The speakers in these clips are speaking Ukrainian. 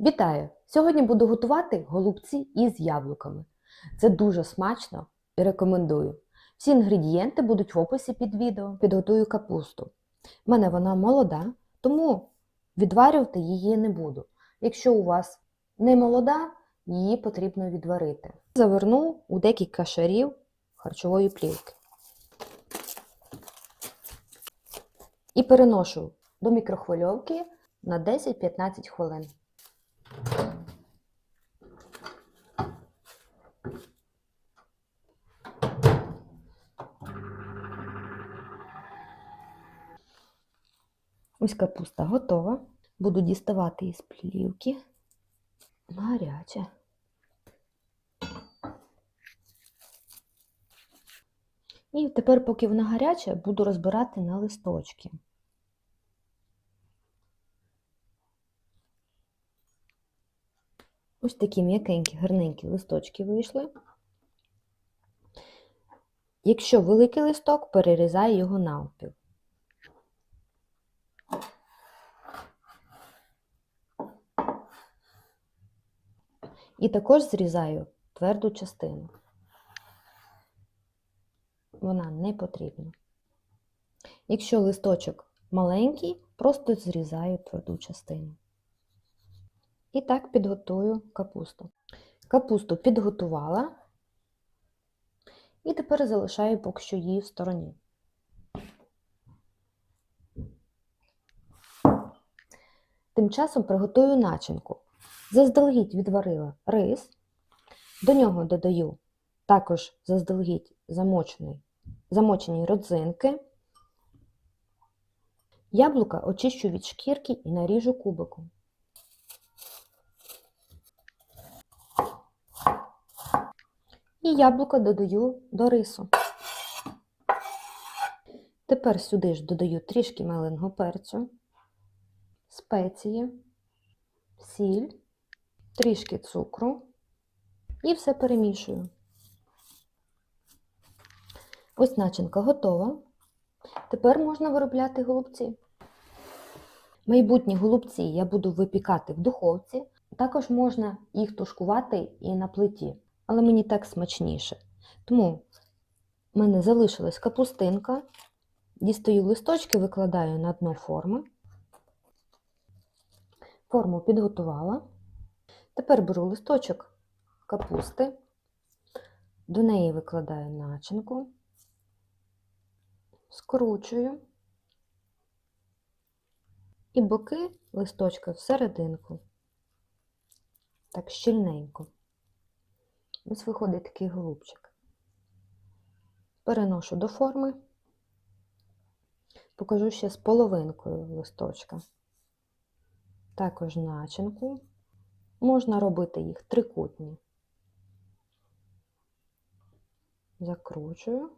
Вітаю! Сьогодні буду готувати голубці із яблуками. Це дуже смачно і рекомендую. Всі інгредієнти будуть в описі під відео. Підготую капусту. У мене вона молода, тому відварювати її не буду. Якщо у вас не молода, її потрібно відварити. Заверну у декілька шарів харчової плівки. І переношу до мікрохвильовки на 10-15 хвилин. Ось капуста готова. Буду діставати із плівки. Гаряча. І тепер, поки вона гаряча, буду розбирати на листочки. Ось такі м'якенькі, гарненькі листочки вийшли. Якщо великий листок, перерізаю його навпіл. І також зрізаю тверду частину. Вона не потрібна. Якщо листочок маленький, просто зрізаю тверду частину. І так підготую капусту. Капусту підготувала. І тепер залишаю поки що її в стороні. Тим часом приготую начинку. Заздалегідь відварила рис, до нього додаю також заздалегідь замочені, замочені родзинки. Яблука очищу від шкірки і наріжу кубиком. І яблуко додаю до рису. Тепер сюди ж додаю трішки меленого перцю, спеції, сіль, трішки цукру і все перемішую. Ось начинка готова. Тепер можна виробляти голубці. Майбутні голубці я буду випікати в духовці. Також можна їх тушкувати і на плиті, але мені так смачніше. Тому в мене залишилась капустинка. Дістаю листочки, викладаю на дно форми. Форму підготувала. Тепер беру листочок капусти, до неї викладаю начинку, скручую і боки листочка всерединку, так щільненько. Ось виходить такий голубчик. Переношу до форми, покажу ще з половинкою листочка. Також начинку. Можна робити їх трикутні. Закручую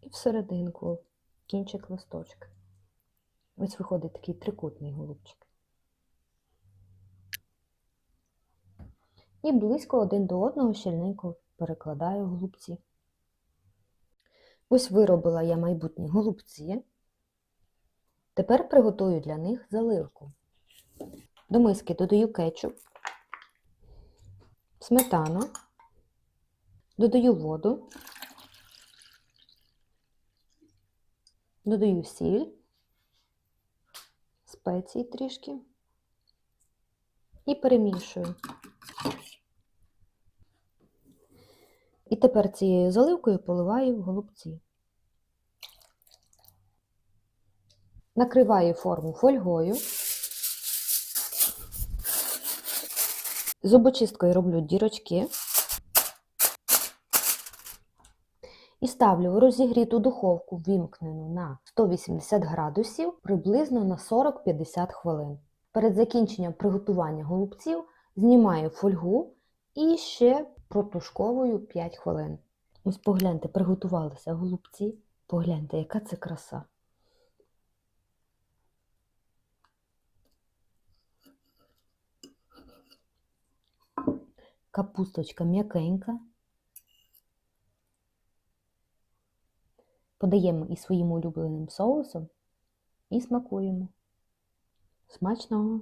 і всерединку кінчик листочка. Ось виходить такий трикутний голубчик. І близько один до одного щільненько перекладаю голубці. Ось виробила я майбутні голубці. Тепер приготую для них заливку. До миски додаю кетчуп, сметану, додаю воду, додаю сіль, спеції трішки і перемішую. І тепер цією заливкою поливаю голубці. Накриваю форму фольгою. Зубочисткою роблю дірочки і ставлю в розігріту духовку вімкнену на 180 градусів приблизно на 40-50 хвилин. Перед закінченням приготування голубців знімаю фольгу і ще протушковую 5 хвилин. Ось погляньте, приготувалися голубці. Погляньте, яка це краса. Капусточка м'якенька. Подаємо із своїм улюбленим соусом і смакуємо. Смачного!